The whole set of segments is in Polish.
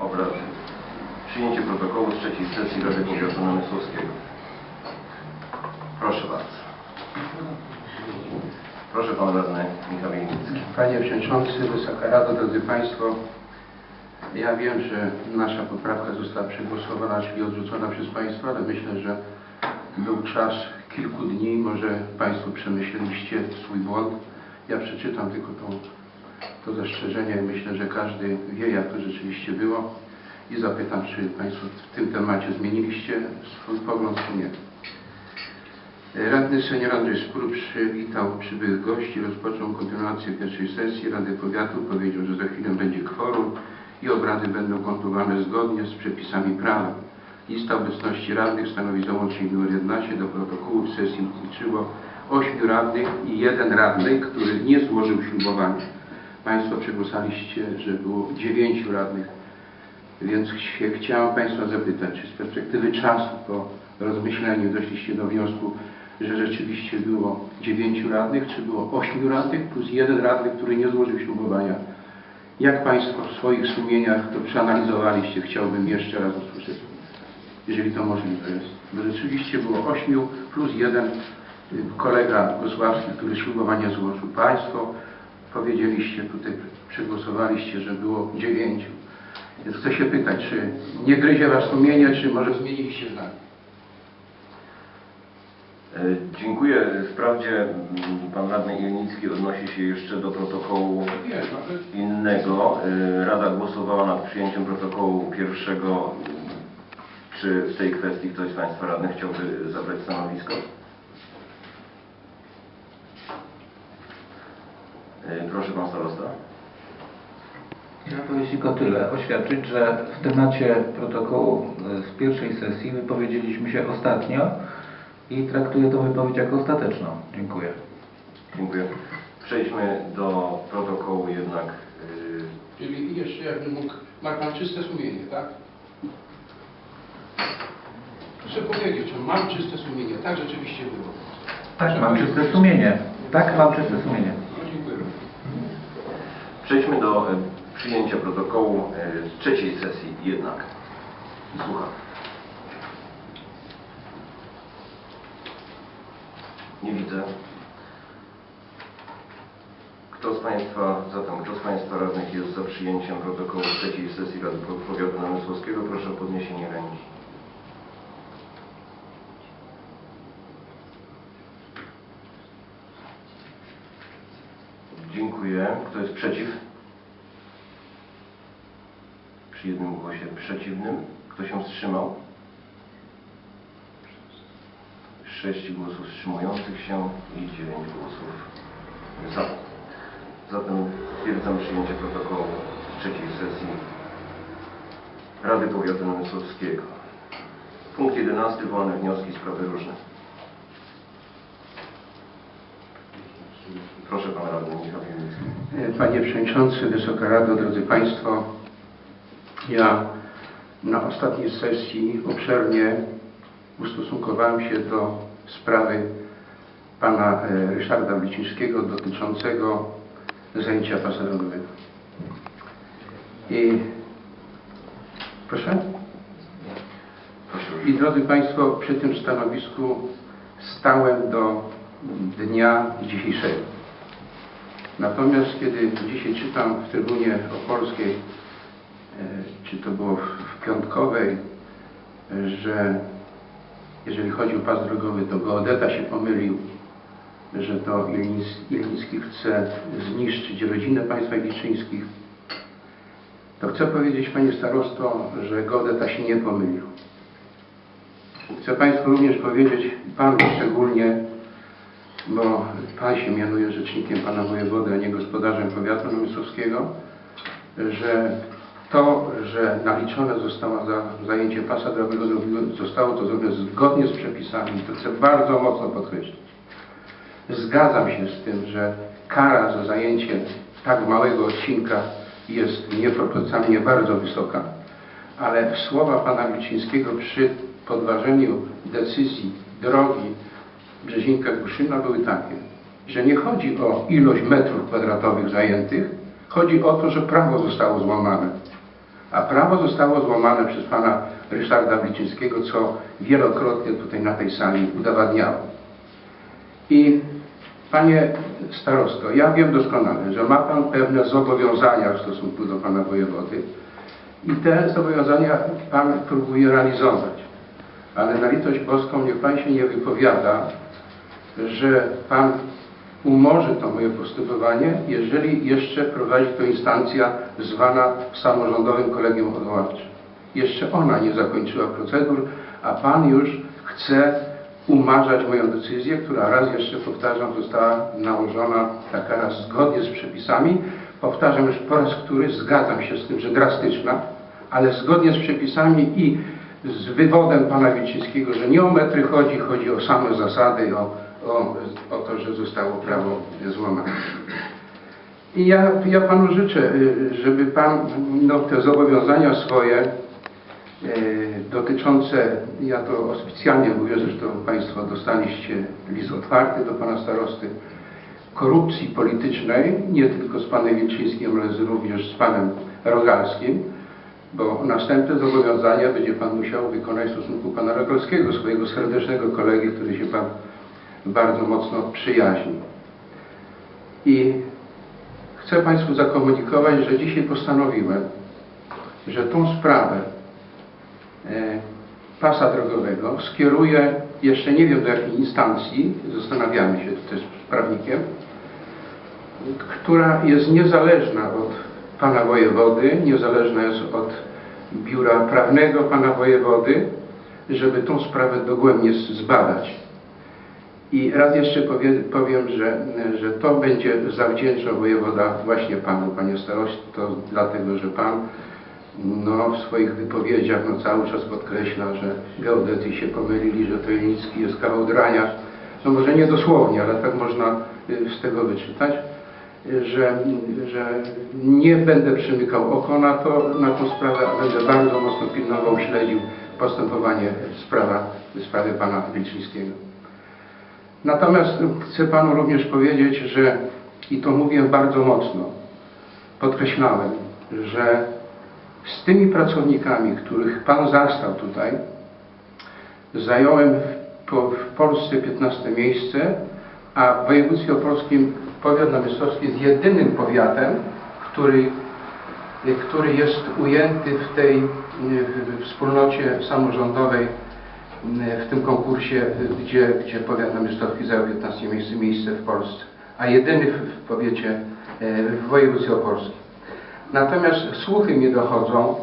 obrad. Przyjęcie protokołu z trzeciej sesji Rady Powiatu Namysłowskiego. Proszę bardzo. Proszę Pan Radny Michał Jenicki. Panie Przewodniczący, Wysoka Rado, drodzy Państwo, ja wiem, że nasza poprawka została przegłosowana, czyli odrzucona przez Państwa, ale myślę, że był czas kilku dni, może Państwo przemyśleliście swój błąd. Ja przeczytam tylko tą, to zastrzeżenie, myślę, że każdy wie, jak to rzeczywiście było i zapytam, czy Państwo w tym temacie zmieniliście swój pogląd, czy nie. Radny senior Andrzej Spór przywitał przybyłych gości, rozpoczął kontynuację pierwszej sesji Rady Powiatu. Powiedział, że za chwilę będzie kworum i obrady będą kontynuowane zgodnie z przepisami prawa. Lista obecności radnych stanowi załącznik nr 11 do protokołu. Sesji liczyło 8 radnych i jeden radny, który nie złożył ślubowania. Państwo przegłosaliście, że było 9 radnych, więc chcie- chciałem Państwa zapytać, czy z perspektywy czasu po rozmyśleniu doszliście do wniosku, że rzeczywiście było 9 radnych, czy było 8 radnych plus jeden radny, który nie złożył ślubowania. Jak Państwo w swoich sumieniach to przeanalizowaliście? Chciałbym jeszcze raz usłyszeć, jeżeli to możliwe jest. Bo rzeczywiście było 8 plus jeden kolega Gosławski, który ślubowanie złożył. Państwo powiedzieliście tutaj, przegłosowaliście, że było 9. Więc chcę się pytać, czy nie gryzie Was sumienie, czy może zmieniliście zdanie? E, Dziękuję. Wprawdzie mm, Pan Radny Jelnicki odnosi się jeszcze do protokołu innego. E, Rada głosowała nad przyjęciem protokołu pierwszego. Czy w tej kwestii ktoś z Państwa radnych chciałby zabrać stanowisko? Proszę Pan Starosta. Ja powiedzieć tylko tyle, oświadczyć, że w temacie protokołu e, z pierwszej sesji wypowiedzieliśmy się ostatnio i traktuję tą wypowiedź jako ostateczną. Dziękuję. Dziękuję. Przejdźmy do protokołu jednak. e, Czyli jeszcze jakby mógł, ma Pan czyste sumienie, tak? Proszę powiedzieć, że mam czyste sumienie, tak rzeczywiście było. Tak, mam czyste sumienie. Tak, mam czyste sumienie. Przejdźmy do e, przyjęcia protokołu e, z trzeciej sesji jednak. Słucham. Nie widzę. Kto z Państwa, zatem kto z Państwa radnych jest za przyjęciem protokołu trzeciej sesji Rady Powiatu Namysłowskiego? Proszę o podniesienie ręki. Dziękuję. Kto jest przeciw? Przy jednym głosie przeciwnym. Kto się wstrzymał? Sześć głosów wstrzymujących się i dziewięć głosów za. Zatem stwierdzam przyjęcie protokołu z trzeciej sesji Rady Powiatu Namysłowskiego. Punkt 11. Wolne wnioski, sprawy różne. Proszę Pan Radny Michał. Panie Przewodniczący, Wysoka Rado, drodzy Państwo, ja na ostatniej sesji obszernie ustosunkowałem się do sprawy pana e, Ryszarda Wlicińskiego dotyczącego zajęcia pasa drogowego. I? Proszę I drodzy Państwo, przy tym stanowisku stałem do dnia dzisiejszego. Natomiast kiedy dzisiaj czytam w Trybunie Opolskiej, e, czy to było w, Piątkowej, e, że jeżeli chodzi o pas drogowy, to geodeta się pomylił, że to Ilińs- Iliński chce zniszczyć rodzinę państwa Iliczyńskich, to chcę powiedzieć Panie Starosto, że geodeta się nie pomylił. Chcę Państwu również powiedzieć, Panu szczególnie, bo Pan się mianuje rzecznikiem Pana Wojewody, a nie gospodarzem powiatu namysłowskiego, że to, że naliczone zostało za zajęcie pasa drogowego, zostało to zrobione zgodnie z przepisami. To chcę bardzo mocno podkreślić. Zgadzam się z tym, że kara za zajęcie tak małego odcinka jest nieproporcjonalnie bardzo wysoka, ale słowa pana Wilczyńskiego przy podważeniu decyzji drogi Brzezinka-Kuszyna były takie, że nie chodzi o ilość metrów kwadratowych zajętych, chodzi o to, że prawo zostało złamane. A prawo zostało złamane przez pana Ryszarda Bliczyńskiego, co wielokrotnie tutaj na tej sali udowadniało. I panie starosto, ja wiem doskonale, że ma pan pewne zobowiązania w stosunku do pana wojewody i te zobowiązania pan próbuje realizować. Ale na litość boską niech pan się nie wypowiada, że pan umorzy to moje postępowanie, jeżeli jeszcze prowadzi to instancja zwana samorządowym kolegium odwoławczym. Jeszcze ona nie zakończyła procedur, a pan już chce umarzać moją decyzję, która raz jeszcze powtarzam, została nałożona ta kara zgodnie z przepisami. Powtarzam już po raz który, zgadzam się z tym, że drastyczna, ale zgodnie z przepisami i z wywodem pana Wilczyńskiego, że nie o metry chodzi, chodzi o same zasady, o, o, o to, że zostało prawo złamane. I ja, ja panu życzę, y, żeby pan no, te zobowiązania swoje e, dotyczące, ja to oficjalnie mówię, zresztą Państwo dostaliście list otwarty do Pana Starosty, korupcji politycznej, nie tylko z Panem Wilczyńskim, ale również z Panem Rogalskim, bo następne zobowiązania będzie Pan musiał wykonać w stosunku Pana Rogalskiego, swojego serdecznego kolegi, który się Pan bardzo mocno przyjaźni. I chcę Państwu zakomunikować, że dzisiaj postanowiłem, że tą sprawę e, pasa drogowego skieruję, jeszcze nie wiem do jakiej instancji, zastanawiamy się tutaj z prawnikiem, która jest niezależna od pana wojewody, niezależna jest od biura prawnego pana wojewody, żeby tą sprawę dogłębnie zbadać. I raz jeszcze powie, powiem, że, że to będzie zawdzięczał wojewoda właśnie panu, panie starosto, dlatego, że pan no, w swoich wypowiedziach no, cały czas podkreśla, że geodety się pomylili, że to Jenicki jest kawał drania. No może nie dosłownie, ale tak można y, z tego wyczytać, że, że nie będę przymykał oko na, to, na tą sprawę, a będę bardzo mocno pilnował, śledził postępowanie sprawa, w sprawie pana Wilczyńskiego. Natomiast chcę panu również powiedzieć, że i to mówię bardzo mocno, podkreślałem, że z tymi pracownikami, których Pan zastał tutaj, zająłem w, po, w Polsce 15 miejsce, a w województwie opolskim powiat namysłowski jest jedynym powiatem, który, który jest ujęty w tej w- wspólnocie samorządowej w tym konkursie, gdzie, gdzie powiat namysłowski zajął 15 miejsce, miejsce w Polsce, a jedyny w, w powiecie y, w województwie opolskim. Natomiast słuchy mnie dochodzą,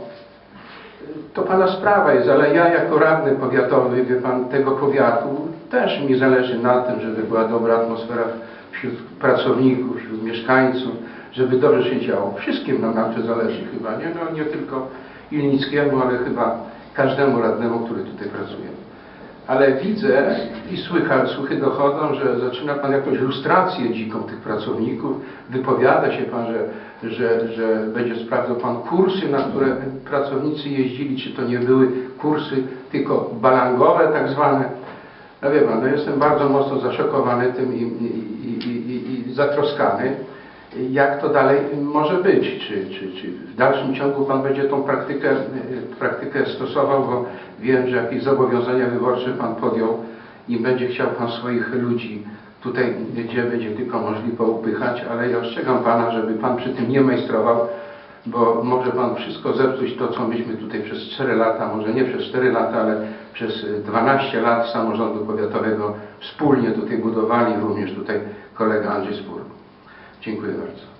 to Pana sprawa jest, ale ja jako radny powiatowy, wie Pan, tego powiatu, też mi zależy na tym, żeby była dobra atmosfera wśród pracowników, wśród mieszkańców, żeby dobrze się działo. Wszystkim nam na tym zależy chyba, nie? No, nie tylko Ilnickiemu, ale chyba każdemu radnemu, który tutaj pracuje. Ale widzę i słychać, słuchy dochodzą, że zaczyna Pan jakąś lustrację dziką tych pracowników. Wypowiada się Pan, że, że, że będzie sprawdzał Pan kursy, na które pracownicy jeździli, czy to nie były kursy tylko balangowe tak zwane. No wie Pan, no jestem bardzo mocno zaszokowany tym i, i, i, i, i zatroskany. Jak to dalej może być? Czy, czy, czy w dalszym ciągu Pan będzie tą praktykę, y, praktykę stosował, bo wiem, że jakieś zobowiązania wyborcze Pan podjął i będzie chciał Pan swoich ludzi tutaj, gdzie będzie tylko możliwe upychać, ale ja ostrzegam Pana, żeby Pan przy tym nie majstrował, bo może Pan wszystko zepsuć to, co myśmy tutaj przez 4 lata, może nie przez 4 lata, ale przez 12 lat samorządu powiatowego wspólnie tutaj budowali, również tutaj kolega Andrzej Spór. Dziękuję bardzo.